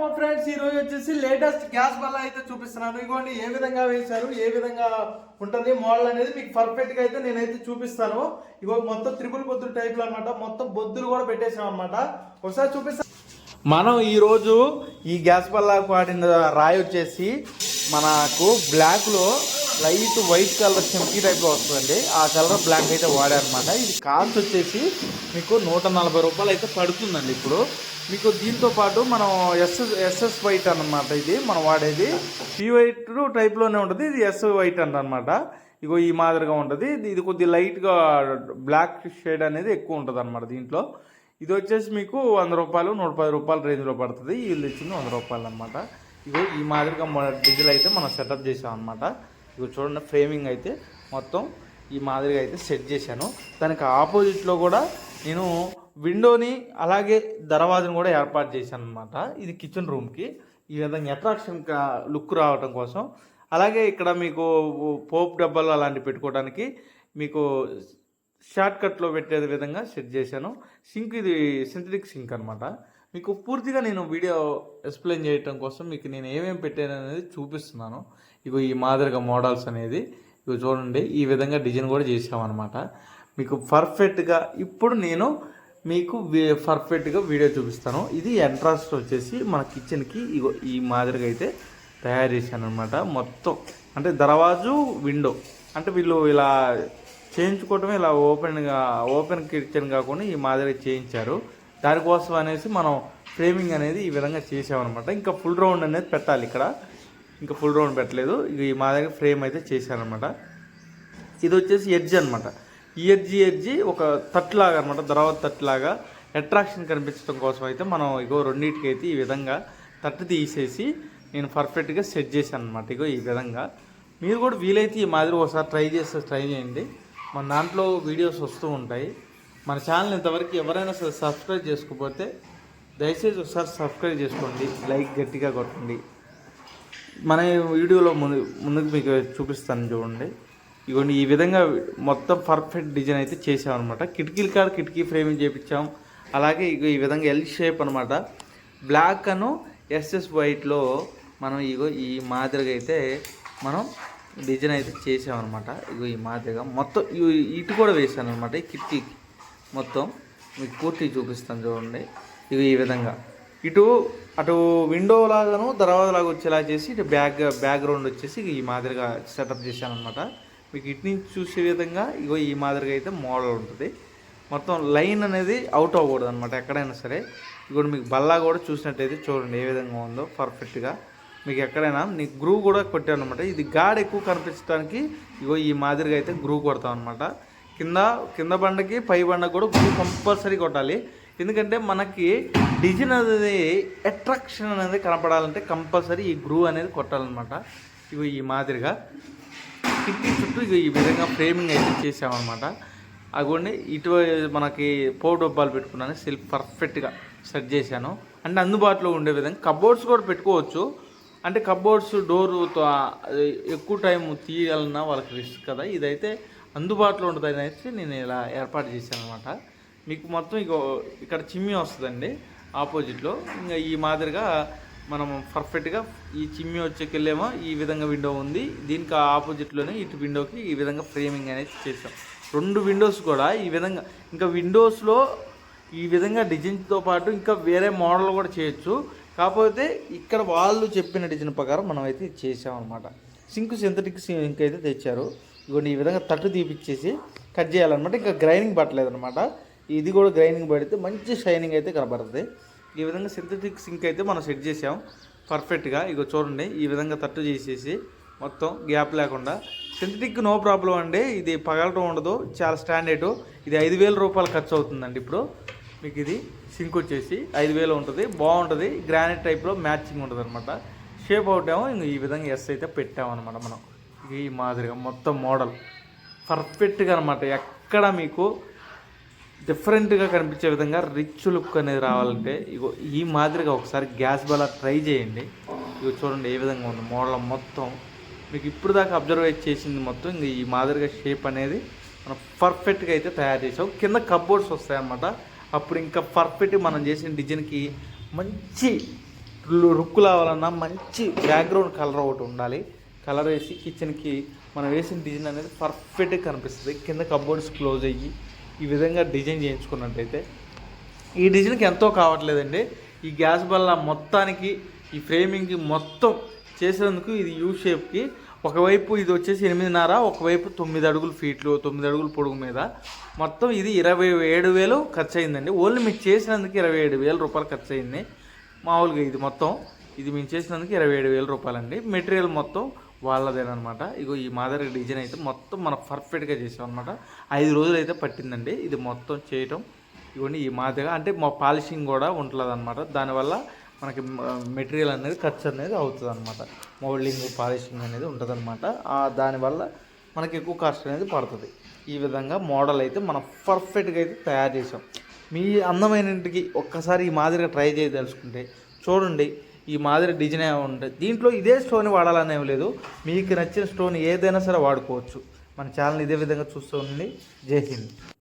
మా ఫ్రెండ్స్ ఈ రోజు వచ్చేసి లేటెస్ట్ గ్యాస్ బల్ల అయితే చూపిస్తున్నాను. ఇగోండి ఏ విధంగా వేశారు ఏ విధంగా ఉంటుంది మోడల్ అనేది మీకు పర్ఫెక్ట్గా అయితే నేనైతే చూపిస్తాను. ఇగో మొత్తం త్రిపుల్ బొద్దులు టైప్లు అనమాట మొత్తం బొద్దులు కూడా పెట్టేసాం అనమాట ఒకసారి చూపిస్తాను మనం ఈరోజు ఈ గ్యాస్ బల్లకు వాడిన రాయి వచ్చేసి మనకు బ్లాక్లో లైట్ వైట్ కలర్ చెంకీ టైప్లో వస్తుందండి. ఆ కలర్ బ్లాక్ అయితే వాడారనమాట ఇది కాస్ట్ వచ్చేసి మీకు నూట నలభై రూపాయలు అయితే పడుతుందండి ఇప్పుడు. మీకు దీంతో పాటు మనం ఎస్ఎస్ ఎస్ఎస్ వైట్ అన్నమాట ఇది. మనం వాడేది పీ వైట్ టైప్లోనే ఉంటుంది. ఇది ఎస్ వైట్ అంటనమాట ఇగో ఈ మాదిరిగా ఉంటుంది. ఇది- ఇది కొద్ది లైట్గా బ్లాక్ షేడ్ అనేది ఎక్కువ ఉంటుంది అనమాట దీంట్లో. ఇది వచ్చేసి మీకు వంద రూపాయలు నూట పది రూపాయల రేంజ్లో పడుతుంది. వీళ్ళు ఇచ్చింది వంద రూపాయలు అనమాట ఇగో ఈ మాదిరిగా డిజిల్ అయితే మనం సెటప్ చేసాం అనమాట ఇగో చూడండి ఫ్రేమింగ్ అయితే మొత్తం ఈ మాదిరిగా అయితే సెట్ చేశాను. దానికి ఆపోజిట్లో కూడా నేను విండోని అలాగే దర్వాజను కూడా ఏర్పాటు చేశాను అనమాట ఇది కిచెన్ రూమ్కి. ఈ విధంగా అట్రాక్షన్ లుక్ రావటం కోసం. అలాగే ఇక్కడ మీకు పోప్ డబ్బాలు అలాంటివి పెట్టుకోవడానికి మీకు షార్ట్ కట్లో పెట్టే విధంగా సెట్ చేశాను. సింక్ ఇది సింథటిక్ సింక్ అనమాట మీకు పూర్తిగా నేను వీడియో ఎక్స్ప్లెయిన్ చేయటం కోసం మీకు నేను ఏమేమి పెట్టాను అనేది చూపిస్తున్నాను. ఇగో ఈ మాదిరిగా మోడల్స్ అనేది ఇగో చూడండి ఈ విధంగా డిజైన్ కూడా చేసామన్నమాట మీకు పర్ఫెక్ట్గా ఇప్పుడు నేను మీకు పర్ఫెక్ట్గా వీడియో చూపిస్తాను. ఇది ఎంట్రన్స్ వచ్చేసి మన కిచెన్కి ఇగో ఈ మాదిరిగా అయితే తయారు చేశాను అనమాట మొత్తం అంటే దర్వాజు విండో అంటే వీళ్ళు ఇలా చేయించుకోవటమే ఇలా ఓపెన్గా ఓపెన్ కిచెన్ కాకుండా ఈ మాదిరిగా చేయించారు. దానికోసం అనేసి మనం ఫ్రేమింగ్ అనేది ఈ విధంగా చేసామన్నమాట ఇంకా ఫుల్ రౌండ్ అనేది పెట్టాలి ఇక్కడ. ఇంకా ఫుల్ రౌండ్ పెట్టలేదు. ఇది ఈ మాదిరిగా ఫ్రేమ్ అయితే చేశారనమాట ఇది వచ్చేసి ఎడ్జ్ అనమాట ఈ ఎడ్జి ఎడ్జి ఒక తట్లాగా అనమాట ద్రవత తట్లాగా అట్రాక్షన్ కనిపించడం కోసం అయితే మనం ఇగో రెండింటికి అయితే ఈ విధంగా తట్టు తీసేసి నేను పర్ఫెక్ట్గా సెట్ చేశాను అనమాట ఇగో ఈ విధంగా. మీరు కూడా వీలైతే ఈ మాదిరి ఒకసారి ట్రై చేస్తే ట్రై చేయండి. మన దాంట్లో వీడియోస్ వస్తూ ఉంటాయి. మన ఛానల్ ఇంతవరకు ఎవరైనా సరే సబ్స్క్రైబ్ చేసుకోకపోతే దయచేసి ఒకసారి సబ్స్క్రైబ్ చేసుకోండి. లైక్ గట్టిగా కొట్టండి. మన వీడియోలో ముందు ముందుకు మీకు చూపిస్తాను చూడండి. ఇవ్వండి ఈ విధంగా మొత్తం పర్ఫెక్ట్ డిజైన్ అయితే చేసామన్నమాట కిటికీల కాడ కిటికీ ఫ్రేమింగ్ చేపించాం. అలాగే ఇగో ఈ విధంగా ఎల్ షేప్ అనమాట బ్లాక్ అను ఎస్ఎస్ వైట్లో మనం ఇగో ఈ మాదిరిగా అయితే మనం డిజైన్ అయితే చేసామన్నమాట ఇగో ఈ మాదిరిగా మొత్తం ఇటు కూడా వేసాను అనమాట ఈ కిటికీకి. మొత్తం మీకు పూర్తి చూపిస్తాను చూడండి. ఇవి ఈ విధంగా. ఇటు అటు విండో లాగాను దర్వాజా లాగా వచ్చేలా చేసి ఇటు బ్యాక్ బ్యాక్గ్రౌండ్ వచ్చేసి ఈ మాదిరిగా సెటప్ చేశాను అనమాట మీకు ఇటు నుంచి చూసే విధంగా ఇగో ఈ మాదిరిగా అయితే మోడల్ ఉంటుంది. మొత్తం లైన్ అనేది అవుట్ అవ్వకూడదు అనమాట ఎక్కడైనా సరే. ఇప్పుడు మీకు బల్లా కూడా చూసినట్టయితే చూడండి ఏ విధంగా ఉందో పర్ఫెక్ట్గా మీకు ఎక్కడైనా నీకు గ్రూ కూడా కొట్టాను అనమాట ఇది గాడ్ ఎక్కువ కనిపించడానికి ఇగో ఈ మాదిరిగా అయితే గ్రూ కొడతాం అనమాట కింద కింద బండకి పై బండకి కూడా గ్రూ కంపల్సరీ కొట్టాలి. ఎందుకంటే మనకి డిజైన్ అనేది అట్రాక్షన్ అనేది కనపడాలంటే కంపల్సరీ ఈ గ్రూ అనేది కొట్టాలన్నమాట. ఇగో ఈ మాదిరిగా. కిటికీ చుట్టూ ఇగో ఈ విధంగా ఫ్రేమింగ్ అయితే చేసామన్నమాట. అగోండి ఇటు మనకి పోవు డబ్బాలు పెట్టుకున్నాను సెల్ఫ్ పర్ఫెక్ట్గా సెట్ చేశాను. అంటే అందుబాటులో ఉండే విధంగా కబోర్డ్స్ కూడా పెట్టుకోవచ్చు. అంటే కబోర్డ్స్ డోర్ ఎక్కువ టైం తీయాలన్నా వాళ్ళకి రిస్క్ కదా. ఇదైతే అందుబాటులో ఉంటుందని అయితే నేను ఇలా ఏర్పాటు చేశాను అనమాట మీకు మొత్తం ఇక ఇక్కడ చిమ్మి వస్తుందండి ఆపోజిట్లో. ఇంకా ఈ మాదిరిగా మనం పర్ఫెక్ట్గా ఈ చిమ్మి వచ్చేకెళ్ళేమో ఈ విధంగా విండో ఉంది. దీనికి ఆపోజిట్లోనే ఇటు విండోకి ఈ విధంగా ఫ్రేమింగ్ అనేది చేసాం రెండు విండోస్ కూడా ఈ విధంగా ఇంకా విండోస్లో ఈ విధంగా డిజైన్తో పాటు ఇంకా వేరే మోడల్ కూడా చేయొచ్చు. కాకపోతే ఇక్కడ వాళ్ళు చెప్పిన డిజైన్ ప్రకారం మనం అయితే చేసామన్నమాట సింక్ సింథటిక్ సింక్ అయితే తెచ్చారు. ఇవన్నీ ఈ విధంగా తట్టు తీపిచ్చేసి కట్ చేయాలన్నమాట. ఇంకా గ్రైండింగ్ పట్టలేదు అనమాట ఇది కూడా గ్రైండింగ్ పడితే మంచి షైనింగ్ అయితే కనబడుతుంది. ఈ విధంగా సింథటిక్ సింక్ అయితే మనం సెట్ చేసాం. పర్ఫెక్ట్గా ఇగో చూడండి ఈ విధంగా తట్టు చేసేసి మొత్తం గ్యాప్ లేకుండా. సింథటిక్ నో ప్రాబ్లం అండి. ఇది పగలటం ఉండదు. చాలా స్టాండర్డ్ ఇది ఐదు వేల రూపాయలు ఖర్చు అవుతుందండి ఇప్పుడు. మీకు ఇది సింక్ వచ్చేసి ఐదు వేలు ఉంటుంది. బాగుంటుంది. గ్రానైట్ టైప్లో మ్యాచింగ్ ఉంటుంది అనమాట షేప్ అవుట్ ఇంక ఈ విధంగా ఎస్ అయితే పెట్టామన్నమాట మనం. ఈ మాదిరిగా మొత్తం మోడల్ పర్ఫెక్ట్గా అనమాట ఎక్కడ మీకు డిఫరెంట్గా కనిపించే విధంగా రిచ్ లుక్ అనేది రావాలంటే ఇగో ఈ మాదిరిగా ఒకసారి గ్యాస్ బలా ట్రై చేయండి. ఇగో చూడండి ఏ విధంగా ఉంది మోడల్ మొత్తం. మీకు ఇప్పుడు దాకా అబ్జర్వ్ చేసింది మొత్తం ఇంక ఈ మాదిరిగా షేప్ అనేది మనం పర్ఫెక్ట్గా అయితే తయారు చేసాం. కింద కబ్బోర్డ్స్ వస్తాయన్నమాట. అప్పుడు ఇంకా పర్ఫెక్ట్ మనం చేసిన డిజైన్కి మంచి రుక్కు రావాలన్నా మంచి బ్యాక్గ్రౌండ్ కలర్ ఒకటి ఉండాలి. కలర్ వేసి కిచెన్కి మనం వేసిన డిజైన్ అనేది పర్ఫెక్ట్గా కనిపిస్తుంది. కింద కబ్బోర్డ్స్ క్లోజ్ అయ్యి ఈ విధంగా డిజైన్ చేయించుకున్నట్టయితే ఈ డిజైన్కి ఎంతో కావట్లేదండి. ఈ గ్యాస్ బల్ల మొత్తానికి ఈ ఫ్రేమింగ్కి మొత్తం చేసేందుకు ఇది యూ షేప్కి. ఒకవైపు ఇది వచ్చేసి ఎనిమిదిన్నర ఒకవైపు తొమ్మిది అడుగులు ఫీట్లు తొమ్మిది అడుగులు పొడుగు మీద. మొత్తం ఇది ఇరవై ఏడు వేలు ఖర్చు అయిందండి ఓన్లీ మీకు చేసినందుకు ఇరవై ఏడు వేల రూపాయలు ఖర్చు అయింది మామూలుగా ఇది మొత్తం. ఇది మేము చేసినందుకు ఇరవై ఏడు వేల రూపాయలండి. మెటీరియల్ మొత్తం వాళ్ళదేనమాట. ఇగో ఈ మాదిరి డిజైన్ అయితే మొత్తం మనం పర్ఫెక్ట్గా చేసాం అనమాట ఐదు రోజులు అయితే పట్టిందండి. ఇది మొత్తం చేయటం. ఇవన్నీ ఈ మాదిరిగా అంటే మా పాలిషింగ్ కూడా ఉంటుంది అనమాట దానివల్ల మనకి మెటీరియల్ అనేది ఖర్చు అనేది అవుతుంది అనమాట మౌల్డింగ్ పాలిషింగ్ అనేది ఉంటుంది అనమాట దానివల్ల మనకి ఎక్కువ కాస్ట్ అనేది పడుతుంది. ఈ విధంగా మోడల్ అయితే మనం పర్ఫెక్ట్గా అయితే తయారు చేసాం. మీ అందమైన ఇంటికి ఒక్కసారి ఈ మాదిరిగా ట్రై చేయదలుచుకుంటే చూడండి. ఈ మాదిరి డిజైన్ ఉంటుంది దీంట్లో ఇదే స్టోన్ వాడాలని లేదు. మీకు నచ్చిన స్టోన్ ఏదైనా సరే వాడుకోవచ్చు. మన ఛానల్ ఇదే విధంగా చూస్తూ ఉండండి. జై హింద్.